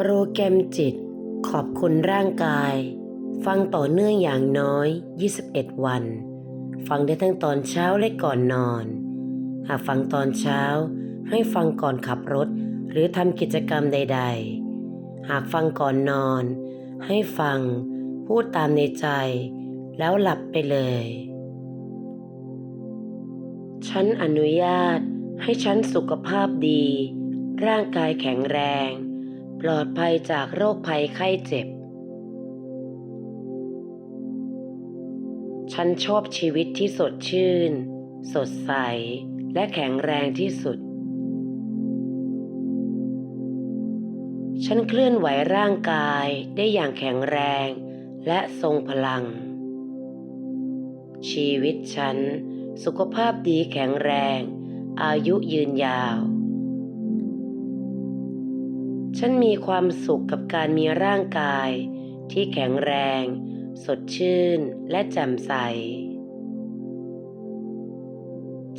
โปรแกรมจิต ขอบคุณร่างกาย ฟังต่อเนื่องอย่างน้อย 21 วัน ฟังได้ทั้งตอนเช้าและก่อนนอน หากฟังตอนเช้า ให้ฟังก่อนขับรถ หรือทำกิจกรรมใด ๆ หากฟังก่อนนอน ให้ฟัง พูดตามในใจ แล้วหลับไปเลย ฉันอนุญาตให้ฉันสุขภาพดี ร่างกายแข็งแรง ปลอดภัยจากโรคภัยไข้เจ็บ ฉันชอบชีวิตที่สดชื่น สดใส และแข็งแรงที่สุด ฉันเคลื่อนไหวร่างกายได้อย่างแข็งแรงและทรงพลัง ชีวิตฉัน สุขภาพดีแข็งแรง อายุยืนยาว ฉันมีความสุขกับการมีร่างกาย ที่แข็งแรง สดชื่นและแจ่มใส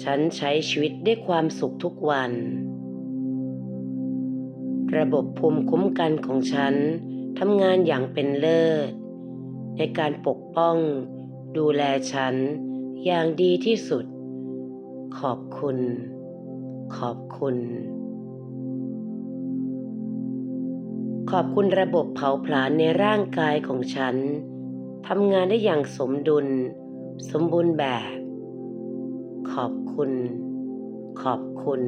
ฉันใช้ชีวิตด้วยความสุขทุกวัน ระบบภูมิคุ้มกันของฉันทำงานอย่างเป็นเลิศ ในการปกป้อง ดูแลฉันอย่างดีที่สุด ขอบคุณ ขอบคุณ ขอบคุณระบบเผาผลาญในร่างกายของฉันทำงานได้อย่างสมดุล สมบูรณ์แบบ ขอบคุณ ขอบคุณ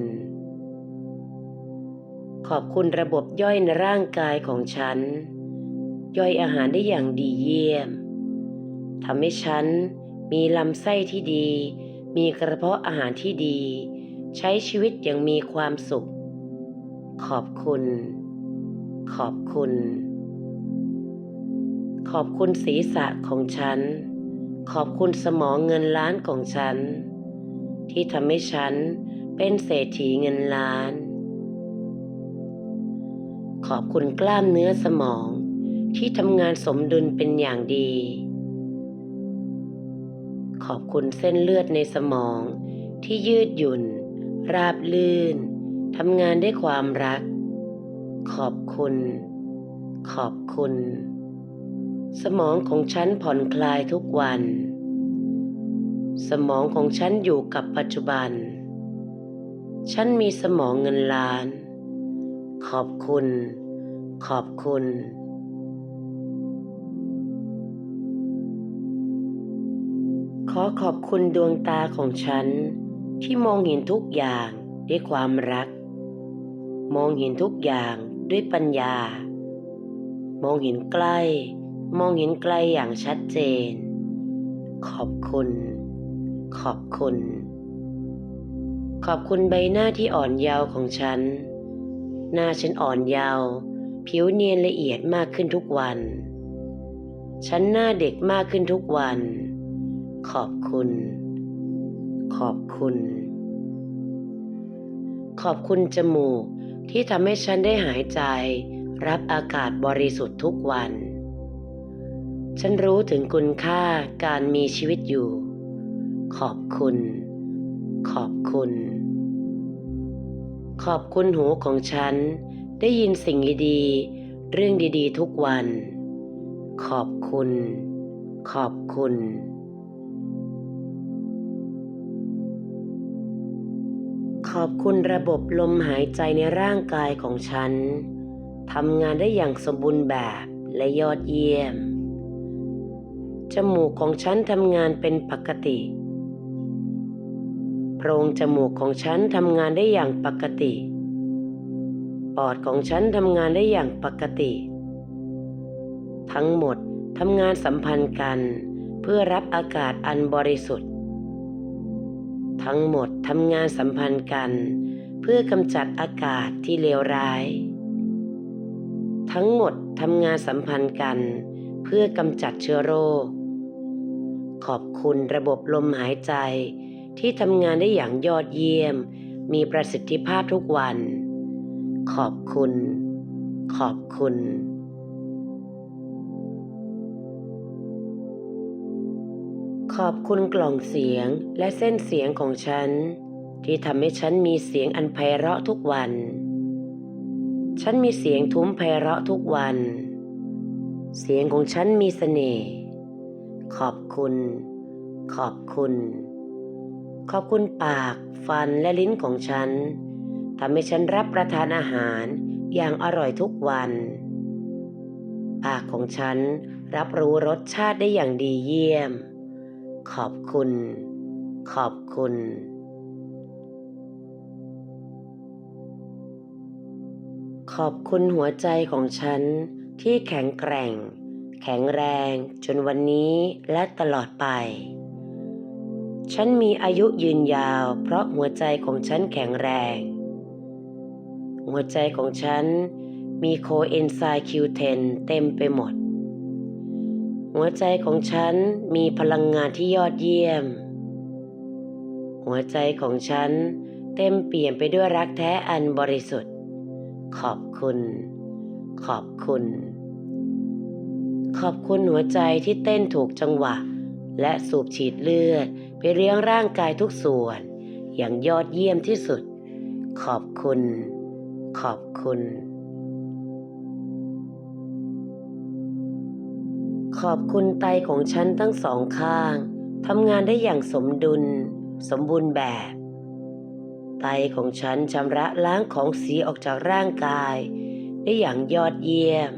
ขอบคุณระบบย่อยในร่างกายของฉัน ย่อยอาหารได้อย่างดีเยี่ยมทำให้ฉันมีลำไส้ที่ดี มีกระเพาะอาหารที่ดี ใช้ชีวิตอย่างมีความสุข ขอบคุณ ขอบคุณ ขอบคุณศีรษะของฉัน ขอบคุณสมองเงินล้านของฉัน ที่ทำให้ฉันเป็นเศรษฐีเงินล้าน ขอบคุณกล้ามเนื้อสมองที่ทำงานสมดุลเป็นอย่างดี ขอบคุณเส้นเลือดในสมองที่ยืดหยุ่น ราบลื่น ทำงานด้วยความรัก ขอบคุณ ขอบคุณ สมองของฉันผ่อนคลายทุกวัน สมองของฉันอยู่กับปัจจุบัน ฉันมีสมองเงินล้าน ขอบคุณ ขอบคุณขอขอบคุณดวงตาของฉัน ที่มองเห็นทุกอย่างด้วยความรัก มองเห็นทุกอย่าง ด้วยปัญญา มองเห็นใกล้ มองเห็นไกลอย่างชัดเจน ขอบคุณ ขอบคุณ ขอบคุณใบหน้าที่อ่อนเยาว์ของฉัน หน้าฉันอ่อนเยาว์ผิวเนียนละเอียดมากขึ้นทุกวัน ฉันหน้าเด็กมากขึ้นทุกวัน ขอบคุณ ขอบคุณ ขอบคุณจมูก ที่ทำให้ฉันได้หายใจ รับอากาศบริสุทธิ์ทุกวัน ฉันรู้ถึงคุณค่าการมีชีวิตอยู่ ขอบคุณ ขอบคุณ ขอบคุณหูของฉันได้ยินสิ่งดีๆเรื่องดีๆ ทุกวัน ขอบคุณ ขอบคุณ ขอบคุณระบบลมหายใจในร่างกายของฉันทำงานได้อย่างสมบูรณ์แบบและยอดเยี่ยม จมูกของฉันทำงานเป็นปกติ โพรงจมูกของฉันทำงานได้อย่างปกติ ปอดของฉันทำงานได้อย่างปกติ ทั้งหมดทำงานสัมพันธ์กันเพื่อรับอากาศอันบริสุทธิ์ ทั้งหมดทำงานสัมพันธ์กัน เพื่อกำจัดอากาศที่เลวร้าย ทั้งหมดทำงานสัมพันธ์กัน เพื่อกำจัดเชื้อโรค ขอบคุณระบบลมหายใจที่ทำงานได้อย่างยอดเยี่ยม มีประสิทธิภาพทุกวัน ขอบคุณ ขอบคุณ ขอบคุณกล่องเสียงและเส้นเสียงของฉัน ที่ทำให้ฉันมีเสียงอันไพเราะทุกวัน ฉันมีเสียงทุ้มไพเราะทุกวัน เสียงของฉันมีเสน่ห์ขอบคุณ ขอบคุณ ขอบคุณปาก ฟันและลิ้นของฉันทำให้ฉันรับประทานอาหารอย่างอร่อยทุกวัน ปากของฉันรับรู้รสชาติได้อย่างดีเยี่ยม ขอบคุณ ขอบคุณ ขอบคุณหัวใจของฉันที่แข็งแกร่ง แข็งแรงจนวันนี้และตลอดไป ฉันมีอายุยืนยาวเพราะหัวใจของฉันแข็งแรง หัวใจของฉันมีโคเอนไซม์ Q10 เต็มไปหมด หัวใจของฉันมีพลังงานที่ยอดเยี่ยม หัวใจของฉันเต็มเปี่ยมไปด้วยรักแท้อันบริสุทธิ์ ขอบคุณ ขอบคุณ ขอบคุณหัวใจที่เต้นถูกจังหวะ และสูบฉีดเลือดไปเลี้ยงร่างกายทุกส่วน อย่างยอดเยี่ยมที่สุด ขอบคุณ ขอบคุณ ขอบคุณไตของฉันทั้งสองข้างทำงานได้อย่างสมดุล สมบูรณ์แบบ ไตของฉันชำระล้างของเสียออกจากร่างกาย ได้อย่างยอดเยี่ยม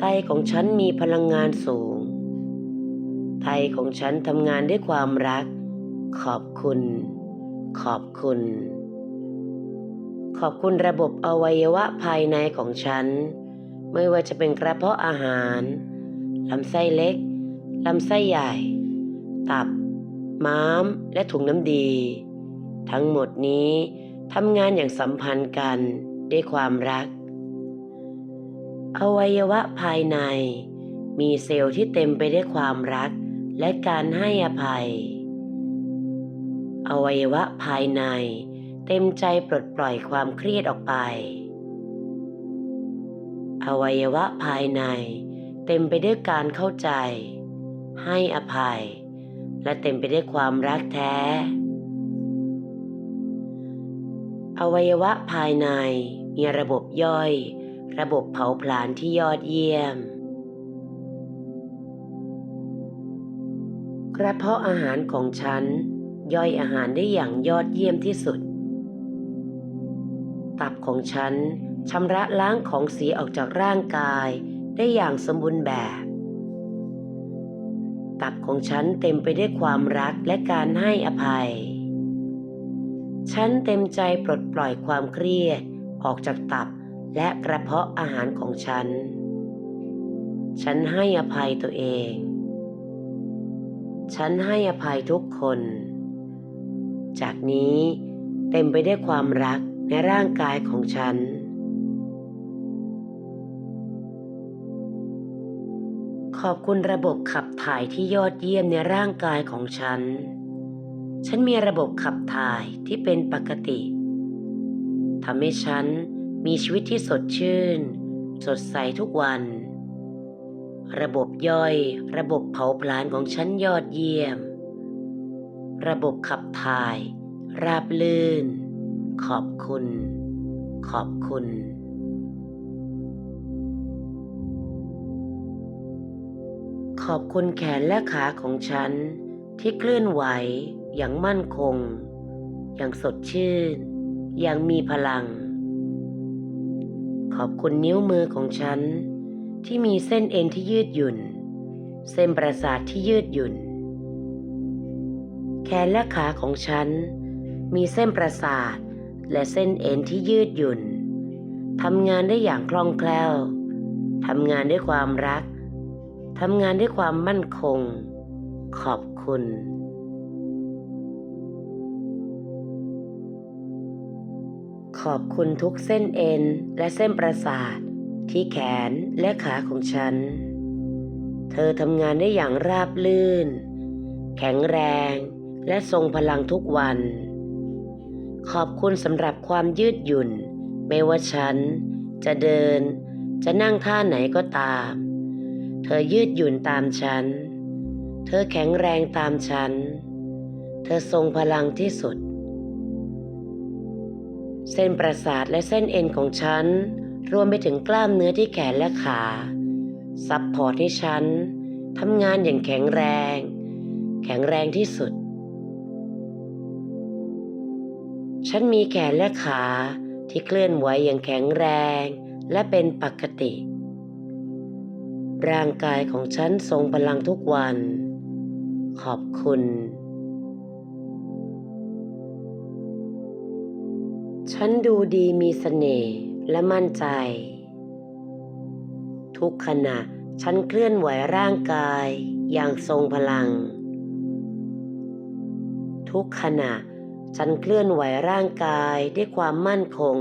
ไตของฉันมีพลังงานสูง ไตของฉันทำงานด้วยความรัก ขอบคุณ ขอบคุณ ขอบคุณระบบอวัยวะภายในของฉัน ไม่ว่าจะเป็นกระเพาะอาหารลำไส้เล็กลำไส้ใหญ่ ตับ ม้าม และถุงน้ำดี ทั้งหมดนี้ทำงานอย่างสัมพันธ์กันด้วยความรัก อวัยวะภายใน มีเซลล์ที่เต็มไปด้วยความรักและการให้อภัย อวัยวะภายใน เต็มใจปลดปล่อยความเครียดออกไป อวัยวะภายใน เต็มไปด้วยการเข้าใจ ให้อภัย และเต็มไปด้วยความรักแท้ อวัยวะภายในมีระบบย่อย ระบบเผาผลาญที่ยอดเยี่ยม กระเพาะอาหารของฉัน ย่อยอาหารได้อย่างยอดเยี่ยมที่สุด ตับของฉัน ชำระล้างของเสียออกจากร่างกายได้อย่างสมบูรณ์แบบ ตับของฉันเต็มไปด้วยความรักและการให้อภัย ฉันเต็มใจปลดปล่อยความเครียดออกจากตับและกระเพาะอาหารของฉัน ฉันให้อภัยตัวเอง ฉันให้อภัยทุกคน จากนี้เต็มไปด้วยความรักในร่างกายของฉัน ขอบคุณระบบขับถ่ายที่ยอดเยี่ยมในร่างกายของฉัน ฉันมีระบบขับถ่ายที่เป็นปกติทำให้ฉันมีชีวิตที่สดชื่น สดใสทุกวัน ระบบย่อย ระบบเผาผลาญของฉันยอดเยี่ยม ระบบขับถ่าย ราบลื่น ขอบคุณ ขอบคุณ ขอบคุณแขนและขาของฉัน ที่เคลื่อนไหวอย่างมั่นคง อย่างสดชื่น อย่างมีพลัง ขอบคุณนิ้วมือของฉัน ที่มีเส้นเอ็นที่ยืดหยุ่น เส้นประสาทที่ยืดหยุ่น แขนและขาของฉัน มีเส้นประสาทและเส้นเอ็นที่ยืดหยุ่นทำงานได้อย่างคล่องแคล่วทำงานด้วยความรัก ทำงานด้วยความมั่นคง ขอบคุณ ขอบคุณทุกเส้นเอ็นและเส้นประสาท ที่แขนและขาของฉัน เธอทำงานได้อย่างราบลื่น แข็งแรงและทรงพลังทุกวัน ขอบคุณสำหรับความยืดหยุ่น ไม่ว่าฉันจะเดิน จะนั่งท่าไหนก็ตาม ธอยืดหยุ่นตามฉัน เธอแข็งแรงตามฉัน เธอทรงพลังที่สุด เส้นประสาทและเส้นเอ็นของฉัน รวมไปถึงกล้ามเนื้อที่แขนและขา ซัพพอร์ตให้ฉันทำงานอย่างแข็งแรง แข็งแรงที่สุด ฉันมีแขนและขาที่เคลื่อนไหวอย่างแข็งแรงและเป็นปกติ ร่างกายของฉันทรงพลังทุกวัน ขอบคุณ ฉันดูดีมีเสน่ห์และมั่นใจ ทุกขณะฉันเคลื่อนไหวร่างกายอย่างทรงพลัง ทุกขณะฉันเคลื่อนไหวร่างกายด้วยความมั่นคง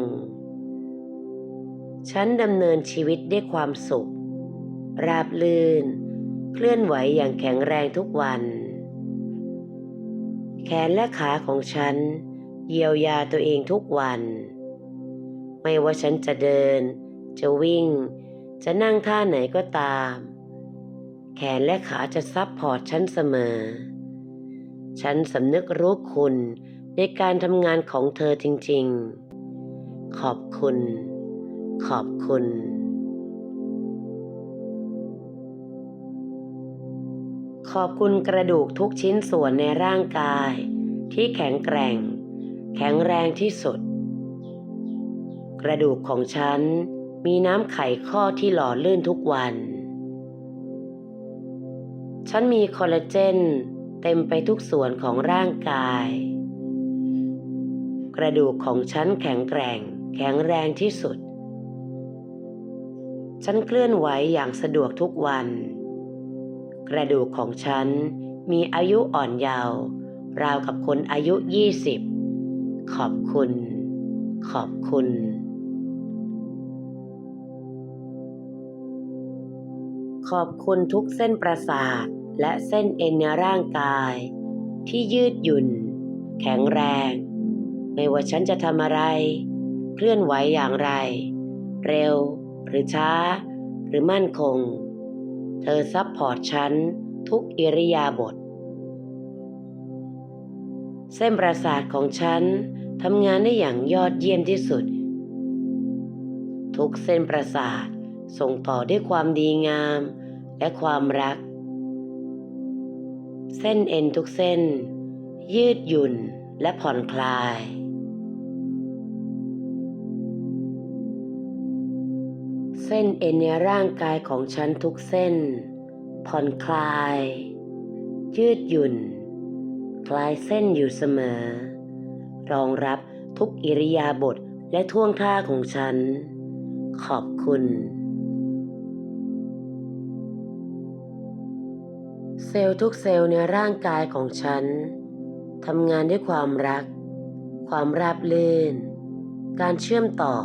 ฉันดำเนินชีวิตด้วยความสุข ราบลื่น เคลื่อนไหวอย่างแข็งแรงทุกวัน แขนและขาของฉัน เยียวยาตัวเองทุกวัน ไม่ว่าฉันจะเดิน จะวิ่ง จะนั่งท่าไหนก็ตาม แขนและขาจะซับพอร์ตฉันเสมอ ฉันสำนึกรู้คุณในการทำงานของเธอจริงๆ ขอบคุณ ขอบคุณ ขอบคุณกระดูกทุกชิ้นส่วนในร่างกาย ที่แข็งแกร่ง แข็งแรงที่สุด กระดูกของฉันมีน้ำไขข้อที่หล่อลื่นทุกวัน ฉันมีคอลลาเจนเต็มไปทุกส่วนของร่างกาย กระดูกของฉันแข็งแกร่ง แข็งแรงที่สุด ฉันเคลื่อนไหวอย่างสะดวกทุกวัน กระดูกของฉันมีอายุอ่อนเยาว์ราวกับคนอายุยี่สิบขอบคุณ ขอบคุณ ขอบคุณทุกเส้นประสาทและเส้นเอ็นในร่างกาย ที่ยืดหยุ่น แข็งแรง ไม่ว่าฉันจะทำอะไร เคลื่อนไหวอย่างไร เร็ว หรือช้า หรือมั่นคง เธอซับพอร์ตฉันทุกอิริยาบถ เส้นประสาทของฉันทำงานได้อย่างยอดเยี่ยมที่สุด ทุกเส้นประสาทส่งต่อด้วยความดีงามและความรัก เส้นเอ็นทุกเส้น ยืดหยุ่นและผ่อนคลาย เส้นเอ็นในร่างกายของฉันทุกเส้น ผ่อนคลาย ยืดหยุ่น คลายเส้นอยู่เสมอ รองรับทุกอิริยาบถและท่วงท่าของฉัน ขอบคุณ เซลล์ทุกเซลล์ในร่างกายของฉันทำงานด้วยความรัก ความราบรื่น การเชื่อมต่อ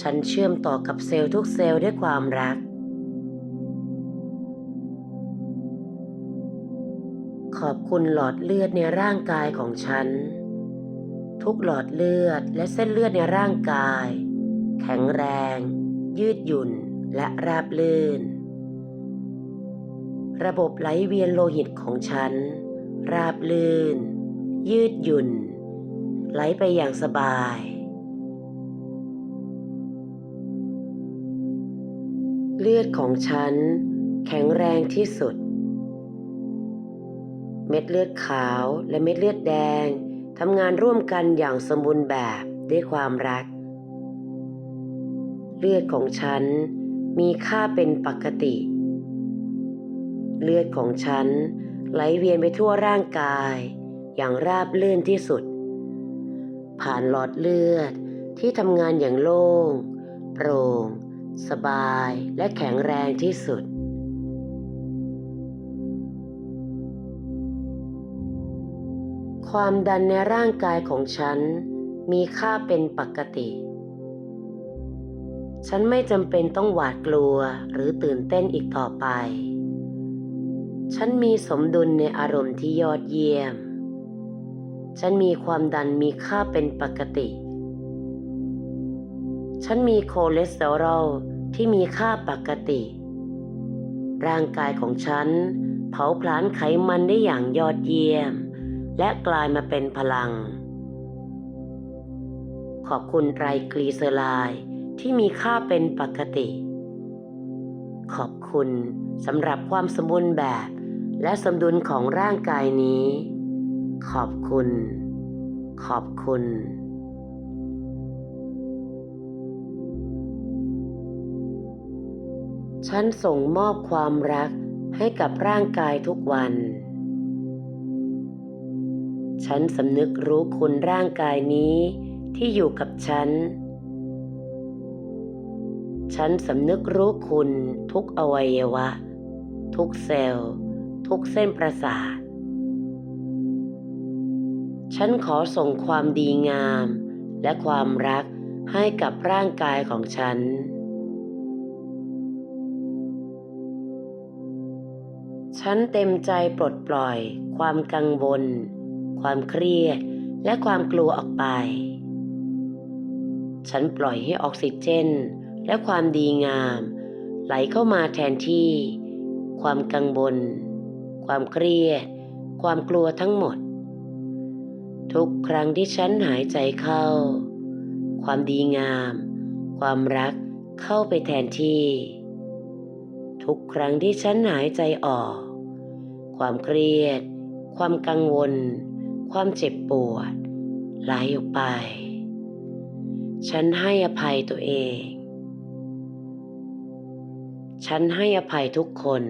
ฉันเชื่อมต่อกับเซลล์ทุกเซลล์ด้วยความรัก ขอบคุณหลอดเลือดในร่างกายของฉัน ทุกหลอดเลือดและเส้นเลือดในร่างกาย แข็งแรง ยืดหยุ่นและราบลื่น ระบบไหลเวียนโลหิตของฉัน ราบลื่น ยืดหยุ่น ไหลไปอย่างสบาย เลือดของฉัน แข็งแรงที่สุด เม็ดเลือดขาวและเม็ดเลือดแดงทำงานร่วมกันอย่างสมบูรณ์แบบด้วยความรัก เลือดของฉันมีค่าเป็นปกติ เลือดของฉันไหลเวียนไปทั่วร่างกาย อย่างราบลื่นที่สุด ผ่านหลอดเลือดที่ทำงานอย่างโล่ง โปร่ง สบายและแข็งแรงที่สุด ความดันในร่างกายของฉันมีค่าเป็นปกติ ฉันไม่จำเป็นต้องหวาดกลัวหรือตื่นเต้นอีกต่อไป ฉันมีสมดุลในอารมณ์ที่ยอดเยี่ยม ฉันมีความดันมีค่าเป็นปกติ ฉันมีคอเลสเตอรอลที่มีค่าปกติ ร่างกายของฉัน เผาผลาญไขมันได้อย่างยอดเยี่ยม และกลายมาเป็นพลัง ขอบคุณไตรกลีเซอไรด์ที่มีค่าเป็นปกติ ขอบคุณสำหรับความสมบูรณ์แบบ และสมดุลของร่างกายนี้ ขอบคุณ ขอบคุณ ฉันส่งมอบความรักให้กับร่างกายทุกวัน ฉันสำนึกรู้คุณร่างกายนี้ที่อยู่กับฉัน ฉันสำนึกรู้คุณทุกอวัยวะ ทุกเซลล์ ทุกเส้นประสาท ฉันขอส่งความดีงามและความรักให้กับร่างกายของฉัน ฉันเต็มใจปลดปล่อย ความกังวล ความเครียด และความกลัวออกไป ฉันปล่อยให้ออกซิเจน และความดีงาม ไหลเข้ามาแทนที่ ความกังวล ความเครียด ความกลัวทั้งหมด ทุกครั้งที่ฉันหายใจเข้า ความดีงาม ความรักเข้าไปแทนที่ทุกครั้งที่ฉันหายใจออก ความเครียด ความกังวล ความเจ็บปวดไหลออกไป ฉันให้อภัยตัวเอง ฉันให้อภัยทุกคน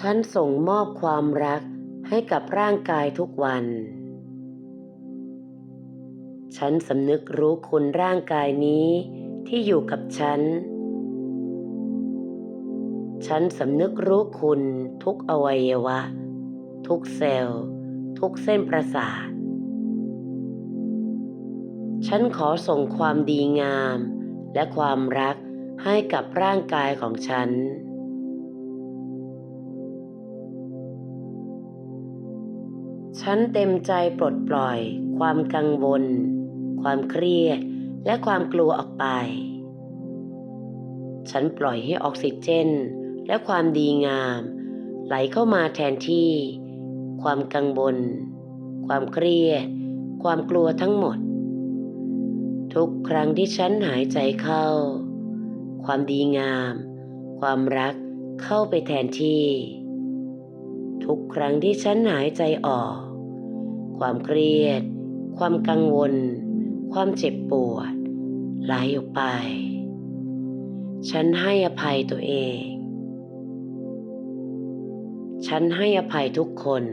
ฉันส่งมอบความรักให้กับร่างกายทุกวัน ฉันสำนึกรู้คุณร่างกายนี้ที่อยู่กับฉัน ฉันสำนึกรู้คุณทุกอวัยวะ ทุกเซลล์ ทุกเส้นประสาท ฉันขอส่งความดีงาม และความรักให้กับร่างกายของฉัน ฉันเต็มใจปลดปล่อย ความกังวล ความเครียด และความกลัวออกไป ฉันปล่อยให้ออกซิเจน และความดีงาม ไหลเข้ามาแทนที่ ความกังวลความเครียด ความกลัวทั้งหมด ทุกครั้งที่ฉันหายใจเข้า ความดีงาม ความรักเข้าไปแทนที่ ทุกครั้งที่ฉันหายใจออก ความเครียด ความกังวล ความเจ็บปวดไหลออกไป ฉันให้อภัยตัวเอง ฉันให้อภัยทุกคน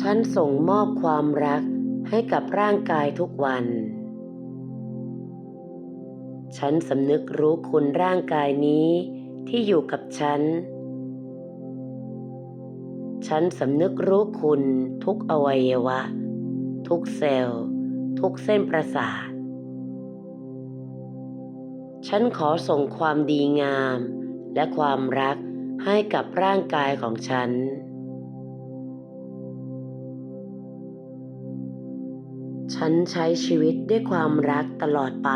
ฉันส่งมอบความรักให้กับร่างกายทุกวัน ฉันสำนึกรู้คุณร่างกายนี้ที่อยู่กับฉัน ฉันสำนึกรู้คุณทุกอวัยวะ ทุกเซลล์ ทุกเส้นประสาท ฉันขอส่งความดีงาม และความรักให้กับร่างกายของฉัน ฉันใช้ชีวิตด้วยความรักตลอดไป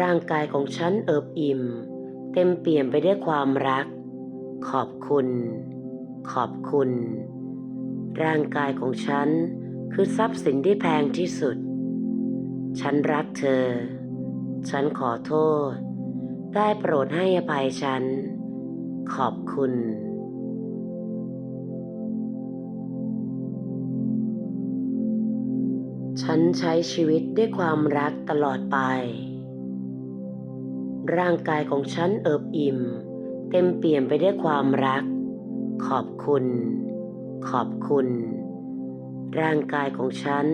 ร่างกายของฉันเอิบอิ่ม เต็มเปี่ยมไปด้วยความรัก ขอบคุณ ขอบคุณ ร่างกายของฉันคือทรัพย์สินที่แพงที่สุด ฉันรักเธอ ฉันขอโทษ ได้โปรดให้อภัยฉัน ขอบคุณ ฉันใช้ชีวิตด้วยความรักตลอดไป ร่างกายของฉันเอิบอิ่ม เต็มเปี่ยมไปด้วยความรัก ขอบคุณ ขอบคุณ ร่างกายของฉัน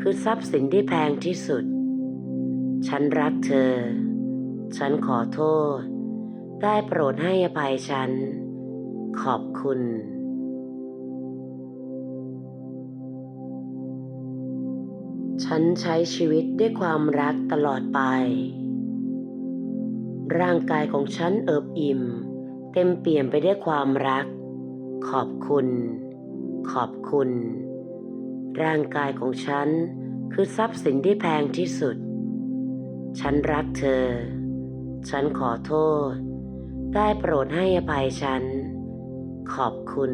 คือทรัพย์สินที่แพงที่สุด ฉันรักเธอ ฉันขอโทษ ได้โปรดให้อภัยฉัน ขอบคุณ ฉันใช้ชีวิตด้วยความรักตลอดไป ร่างกายของฉันเอิบอิ่ม เต็มเปี่ยมไปด้วยความรัก ขอบคุณ ขอบคุณ ร่างกายของฉันคือทรัพย์สินที่แพงที่สุด ฉันรักเธอ ฉันขอโทษ ได้โปรดให้อภัยฉัน ขอบคุณ